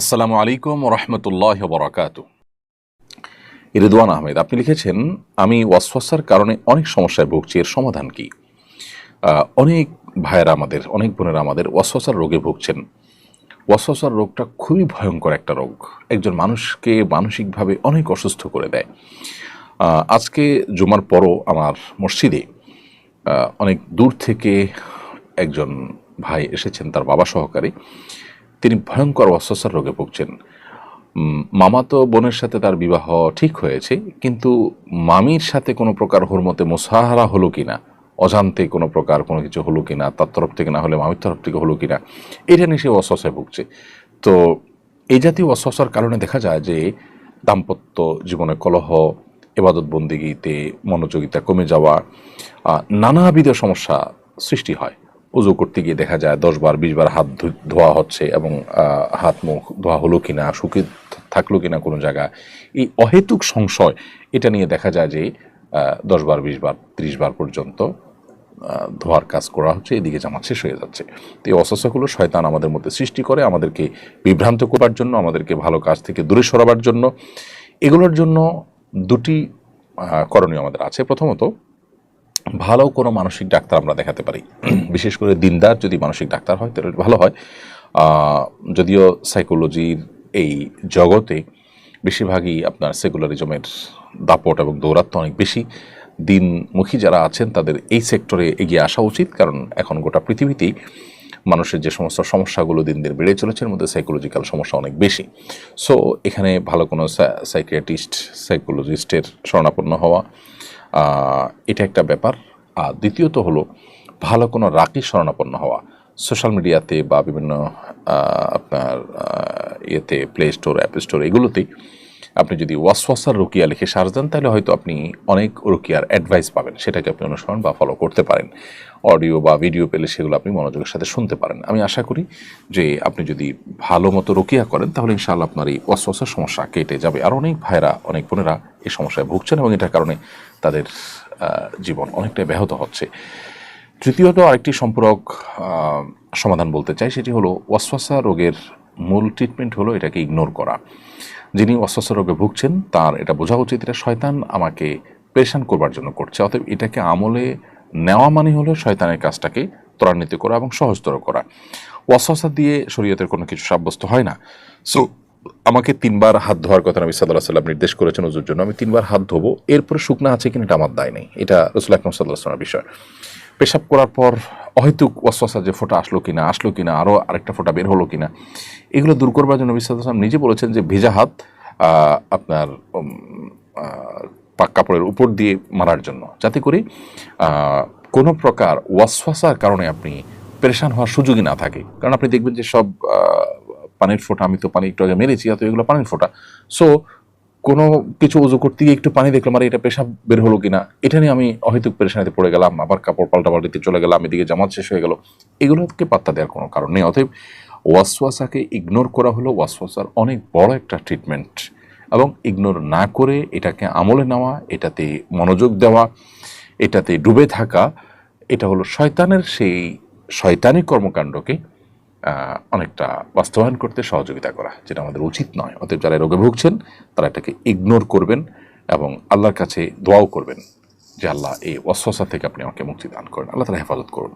আসসালামু আলাইকুম রহমতুল্লাহ বরাকাত রিদওয়ান আহমেদ, আপনি লিখেছেন, আমি ওয়াসওয়াসার কারণে অনেক সমস্যায় ভুগছি, এর সমাধান কি? অনেক ভাইয়েরা আমাদের, অনেক বোনেরা আমাদের ওয়াসওয়াসার রোগে ভুগছেন। ওয়াসওয়াসার রোগটা খুবই ভয়ঙ্কর একটা রোগ। একজন মানুষকে মানসিকভাবে অনেক অসুস্থ করে দেয়। আজকে জুমার পরও আমার মসজিদে অনেক দূর থেকে একজন ভাই এসেছেন, তার বাবা সহকারে। তিনি ভয়ঙ্কর অস্বস্থার রোগে ভুগছেন। মামাতো বোনের সাথে তার বিবাহ ঠিক হয়েছে, কিন্তু মামির সাথে কোনো প্রকার হুরমতে মোসাহারা হলো কি না? অজান্তে কোনো প্রকার কোনো কিছু হলো কি না? তার তরফ থেকে না হলে মামির তরফ থেকে হলো কি না? এটা নিয়ে সে অস্বস্থায় ভুগছে। তো এই জাতীয় অস্বস্থার কারণে দেখা যায় যে দাম্পত্য জীবনে কলহ, এবাদত বন্দিগিতে মনোযোগিতা কমে যাওয়া নানাবিধ সমস্যা সৃষ্টি হয়। উজু করতে গিয়ে দেখা যায় দশ বার, বিশ বার হাত ধোয়া হচ্ছে এবং হাত, মুখ ধোয়া হলো কিনা শুকে থাকল কিনা কোনো জায়গা এই অহেতুক সংশয়, এটা নিয়ে দেখা যায় যে দশ বার, বিশ বার, ত্রিশ বার পর্যন্ত ধোয়ার কাজ করা হচ্ছে, এদিকে জামাত শেষ হয়ে যাচ্ছে। তো এই অস্বস্থাগুলো শয়তান আমাদের মধ্যে সৃষ্টি করে, আমাদেরকে বিভ্রান্ত করার জন্য, আমাদেরকে ভালো কাজ থেকে দূরে সরাবার জন্য। এগুলোর জন্য দুটি করণীয় আমাদের আছে প্রথমত ভালো কোনো মানসিক ডাক্তার আমরা দেখাতে পারি। বিশেষ করে দিনদার যদি মানসিক ডাক্তার হয়, তাহলে ভালো হয়। যদিও সাইকোলজির এই জগতে বেশিরভাগই আপনার সেকুলারিজমের দাপট এবং দৌরাত্ম অনেক বেশি। দিনমুখী যারা আছেন, তাদের এই সেক্টরে এগিয়ে আসা উচিত। কারণ এখন গোটা পৃথিবীতেই মানুষের যে সমস্ত সমস্যাগুলো দিন দিন বেড়ে চলেছে, এর মধ্যে সাইকোলজিক্যাল সমস্যা অনেক বেশি। সো এখানে ভালো কোনো সাইকিয়াট্রিস্ট সাইকোলজিস্টের শরণাপন্ন হওয়া এটা একটা ব্যাপার। আর দ্বিতীয়ত হলো, ভালো কোনো রাকি শরণাপন্ন হওয়া। সোশ্যাল মিডিয়াতে বা বিভিন্ন আপনার ইয়েতে প্লে স্টোর অ্যাপ স্টোর এগুলোতেই আপনি যদি ওয়াসওয়াসার রুকিয়া লিখে সার্চ দেন, তাহলে হয়তো আপনি অনেক রুকিয়ার অ্যাডভাইস পাবেন। সেটাকে আপনি অনুসরণ বা ফলো করতে পারেন। অডিও বা ভিডিও পেলে সেগুলো আপনি মনোযোগের সাথে শুনতে পারেন। আমি আশা করি যে আপনি যদি ভালো মতো রুকিয়া করেন, তাহলে ইনশাআল্লাহ আপনার এই ওয়াসওয়াসার সমস্যা কেটে যাবে। আর অনেক ভাইরা অনেক বোনেরা এই সমস্যায় ভুগছেন এবং এটার কারণে তাদের জীবন অনেকটাই ব্যাহত হচ্ছে। তৃতীয়ত আরেকটি সম্পূরক সমাধান বলতে চাই, সেটি হলো ওয়াসওয়াসা রোগের মূল ট্রিটমেন্ট হলো এটাকে ইগনোর করা। যিনি ওয়াসওয়াসা রোগে ভুগছেন, তার এটা বোঝা উচিত, এটা শয়তান আমাকে পেরেশান করবার জন্য করছে। অতএব এটাকে আমলে নেওয়া মানে হলো শয়তানের কাজটাকে ত্বরান্বিত করা এবং সহজতর করা। ওয়াসওয়াসা দিয়ে শরীয়তের কোনো কিছু সাব্যস্ত হয় না। সো আমাকে তিনবার হাত ধোয়ার কথা নবী সাল্লাহ সাল্লাম নির্দেশ করেছেন ওজুর জন্য। আমি তিনবার হাত ধোবো, এরপরে শুকনা আছে কিনা এটা আমার দায় নেই। এটা রসুল আকরম সাল্লাহ সাল্লামের বিষয়। পেশাব করার পর অহেতুক ওয়াসওয়াসা যে ফোঁটা আসলো কিনা আসলো কিনা আরও আরেকটা ফোঁটা বের হলো কিনা, এগুলো দূর করবার জন্য আলাইহি ওয়াসাল্লাম নিজে বলেছেন যে ভেজা হাত আপনার পাক কাপড়ের উপর দিয়ে মারার জন্য। যাতে করে কোনো প্রকার ওয়াসওয়াসার কারণে আপনি পেরেশান হওয়ার সুযোগই না থাকে। কারণ আপনি দেখবেন যে সব পানির ফোঁটা, আমি তো পানি একটু আগে মেরেছি অত এগুলো পানির ফোঁটা। সো কোনো কিছু উজু করতে গিয়ে একটু পানি দেখলাম, আর এটা পেশাব বের হলো কিনা? এটা নিয়ে আমি অহেতুক পেরেশানিতে পড়ে গেলাম, আবার কাপড় পাল্টা পাল্টিতে চলে গেলাম, এদিকে জামাত শেষ হয়ে গেল। এগুলোকে পাত্তা দেওয়ার কোনো কারণ নেই, অতএব ওয়াসওয়াসাকে ইগনোর করা হলো, ওয়াসওয়াসার অনেক বড় একটা ট্রিটমেন্ট এবং ইগনোর না করে এটাকে আমলে নেওয়া, এটাতে মনোযোগ দেওয়া, এটাতে ডুবে থাকা, এটা হলো শয়তানের সেই শয়তানি কর্মকাণ্ডকে অনেকটা বাস্তবায়ন করতে সহযোগিতা করা, যেটা আমাদের উচিত নয়। অতএব যারা রোগে ভুগছেন, তারা এটাকে ইগনোর করবেন এবং আল্লাহর কাছে দোয়াও করবেন যে, আল্লাহ, এই অস্বসা থেকে আপনি আমাকে মুক্তি দান করেন। আল্লাহ তালা হেফাজত করুন।